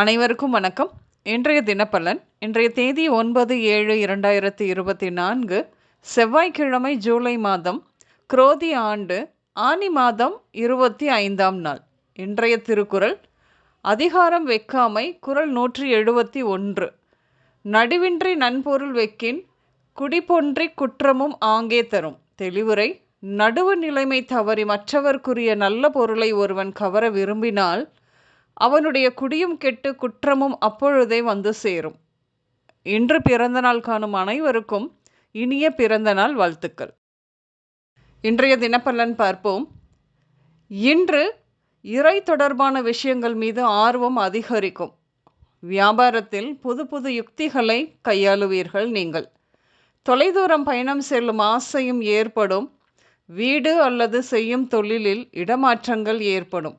அனைவருக்கும் வணக்கம். இன்றைய தினப்பலன் இன்றைய தேதி ஒன்பது ஏழு இரண்டாயிரத்தி இருபத்தி நான்கு செவ்வாய்க்கிழமை ஜூலை மாதம் குரோதி ஆண்டு ஆனி மாதம் இருபத்தி ஐந்தாம் நாள். இன்றைய திருக்குறள் அதிகாரம் வெக்காமை குரல் நூற்றி எழுபத்தி ஒன்று. நடுவின்றி நன்பொருள் வெக்கின் குடிபொன்றி குற்றமும் ஆங்கே தரும். தெளிவுரை நடுவு நிலைமை தவறி மற்றவர்க்குரிய நல்ல பொருளை ஒருவன் கவர விரும்பினால் அவனுடைய குடியும் கெட்டு குற்றமும் அப்பொழுதே வந்து சேரும். இன்று பிறந்தநாள் காணும் அனைவருக்கும் இனிய பிறந்தநாள் வாழ்த்துக்கள். இன்றைய தினப்பலன் பார்ப்போம். இன்று இறை தொடர்பான விஷயங்கள் மீது ஆர்வம் அதிகரிக்கும். வியாபாரத்தில் புது புது யுக்திகளை கையாளுவீர்கள் நீங்கள். தொலைதூரம் பயணம் செல்லும் ஆசையும் ஏற்படும். வீடு அல்லது செய்யும் தொழிலில் இடமாற்றங்கள் ஏற்படும்.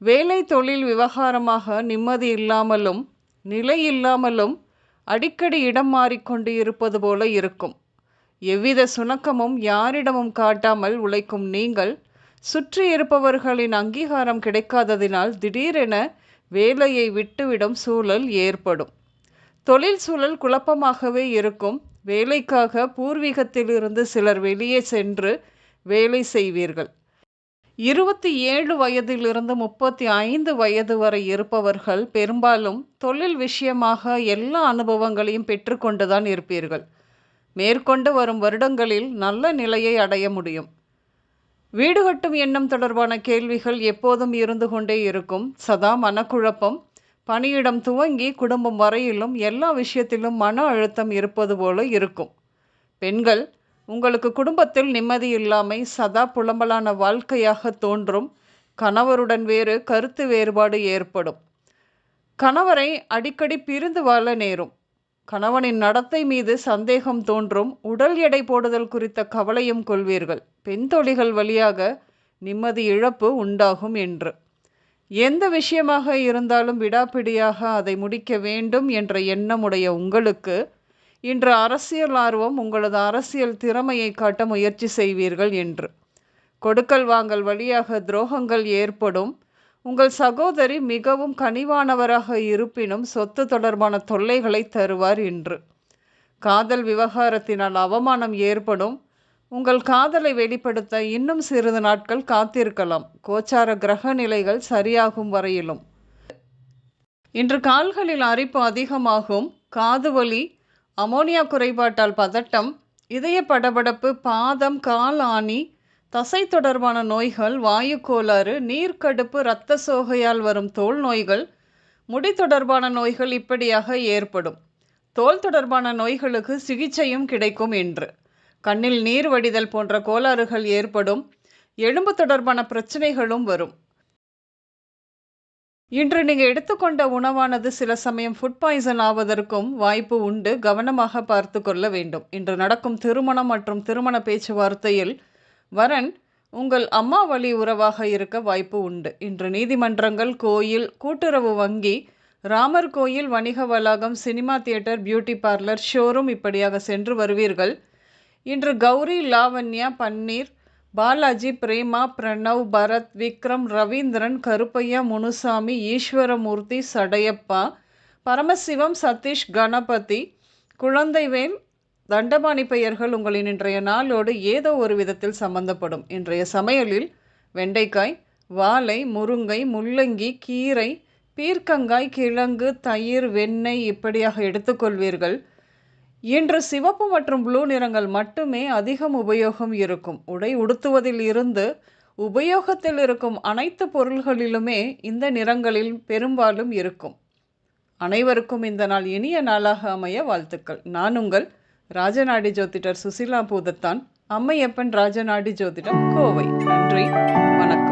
வேலை தொழில் விவகாரமாக நிம்மதி இல்லாமலும் நிலை இல்லாமலும் அடிக்கடி இடம் மாறிக்கொண்டு இருப்பது போல இருக்கும். எவ்வித சுணக்கமும் யாரிடமும் காட்டாமல் உழைக்கும் நீங்கள் சுற்றி இருப்பவர்களின் அங்கீகாரம் கிடைக்காததினால் திடீரென வேலையை விட்டுவிடும் சூழல் ஏற்படும். தொழில் சூழல் குழப்பமாகவே இருக்கும். வேலைக்காக பூர்வீகத்திலிருந்து சிலர் வெளியே சென்று வேலை செய்வீர்கள். இருபத்தி ஏழு வயதிலிருந்து முப்பத்தி ஐந்து வயது வரை இருப்பவர்கள் பெரும்பாலும் தொழில் விஷயமாக எல்லா அனுபவங்களையும் பெற்றுக்கொண்டுதான் இருப்பீர்கள். மேற்கொண்டு வரும் வருடங்களில் நல்ல நிலையை அடைய முடியும். வீடு கட்டும் எண்ணம் தொடர்பான கேள்விகள் எப்போதும் இருந்து கொண்டே இருக்கும். சதா மனக்குழப்பம் பணியிடம் துவங்கி குடும்பம் வரையிலும் எல்லா விஷயத்திலும் மன அழுத்தம் இருப்பது போல இருக்கும். பெண்கள் உங்களுக்கு குடும்பத்தில் நிம்மதி இல்லாமை சதா புலம்பலான வாழ்க்கையாக தோன்றும். கணவருடன் வேறு கருத்து வேறுபாடு ஏற்படும். கணவரை அடிக்கடி பிரிந்து வாழ நேரும். கணவனின் நடத்தை மீது சந்தேகம் தோன்றும். உடல் எடை போடுதல் குறித்த கவலையும் கொள்வீர்கள். பெண் தொழிகள் வழியாக நிம்மதி இழப்பு உண்டாகும் என்று. எந்த விஷயமாக இருந்தாலும் விடாப்பிடியாக அதை முடிக்க வேண்டும் என்ற எண்ணமுடைய உங்களுக்கு இன்று அரசியல் ஆர்வம் உங்களது அரசியல் திறமையை காட்ட முயற்சி செய்வீர்கள் என்று. கொடுக்கல் வாங்கல் வழியாக துரோகங்கள் ஏற்படும். உங்கள் சகோதரி மிகவும் கனிவானவராக இருப்பினும் சொத்து தொடர்பான தொல்லைகளை தருவார் என்று. காதல் விவகாரத்தினால் அவமானம் ஏற்படும். உங்கள் காதலை வெளிப்படுத்த இன்னும் சிறிது நாட்கள் காத்திருக்கலாம். கோச்சார கிரக நிலைகள் சரியாகும் வரையிலும். இன்று கால்களில் அரிப்பு அதிகமாகும். காது வலி அமோனியா குறைபாட்டால் பதட்டம் இதய படபடப்பு பாதம் கால் ஆணி தசை தொடர்பான நோய்கள் வாயு கோளாறு நீர்க்கடுப்பு இரத்த சோகையால் வரும் தோல் நோய்கள் முடி தொடர்பான நோய்கள் இப்படியாக ஏற்படும். தோல் தொடர்பான நோய்களுக்கு சிகிச்சையும் கிடைக்கும் என்று கண்ணில் நீர் வடிதல் போன்ற கோளாறுகள் ஏற்படும். எலும்பு தொடர்பான பிரச்சனைகளும் வரும். இன்று நீங்கள் எடுத்துக்கொண்ட உணவானது சில சமயம் ஃபுட் பாய்சன் ஆவதற்கும் வாய்ப்பு உண்டு. கவனமாக பார்த்து கொள்ள வேண்டும். இன்று நடக்கும் திருமணம் மற்றும் திருமண பேச்சுவார்த்தையில் வரன் உங்கள் அம்மா வழி உறவாக இருக்க வாய்ப்பு உண்டு. இன்று நீதிமன்றங்கள் கோயில் கூட்டுறவு வங்கி ராமர் கோயில் வணிக வளாகம் cinema theatre beauty parlour showroom இப்படியாக சென்று வருவீர்கள். இன்று கௌரி லாவண்யா பன்னீர் பாலாஜி பிரேமா பிரணவ் பரத் விக்ரம் ரவீந்திரன் கருப்பையா முனுசாமி ஈஸ்வரமூர்த்தி சடையப்பா பரமசிவம் சதீஷ் கணபதி குழந்தைவேல் தண்டபாணி பெயர்கள் உங்களின் இன்றைய நாளோடு ஏதோ ஒரு விதத்தில் சம்பந்தப்படும். இன்றைய சமையலில் வெண்டைக்காய் வாழை முருங்கை முள்ளங்கி கீரை பீர்க்கங்காய் கிழங்கு தயிர் வெண்ணெய் இப்படியாக எடுத்துக்கொள்வீர்கள். இன்று சிவப்பு மற்றும் ப்ளூ நிறங்கள் மட்டுமே அதிகம் உபயோகம் இருக்கும். உடை உடுத்துவதில் இருந்து உபயோகத்தில் இருக்கும் அனைத்து பொருள்களிலுமே இந்த நிறங்களில் பெரும்பாலும் இருக்கும். அனைவருக்கும் இந்த நாள் இனிய நாளாக அமைய வாழ்த்துக்கள். நான் உங்கள் ராஜநாடி ஜோதிடர் சுசிலா பூதத்தான். அம்மையப்பன் ராஜநாடி ஜோதிடம் கோவை. நன்றி. வணக்கம்.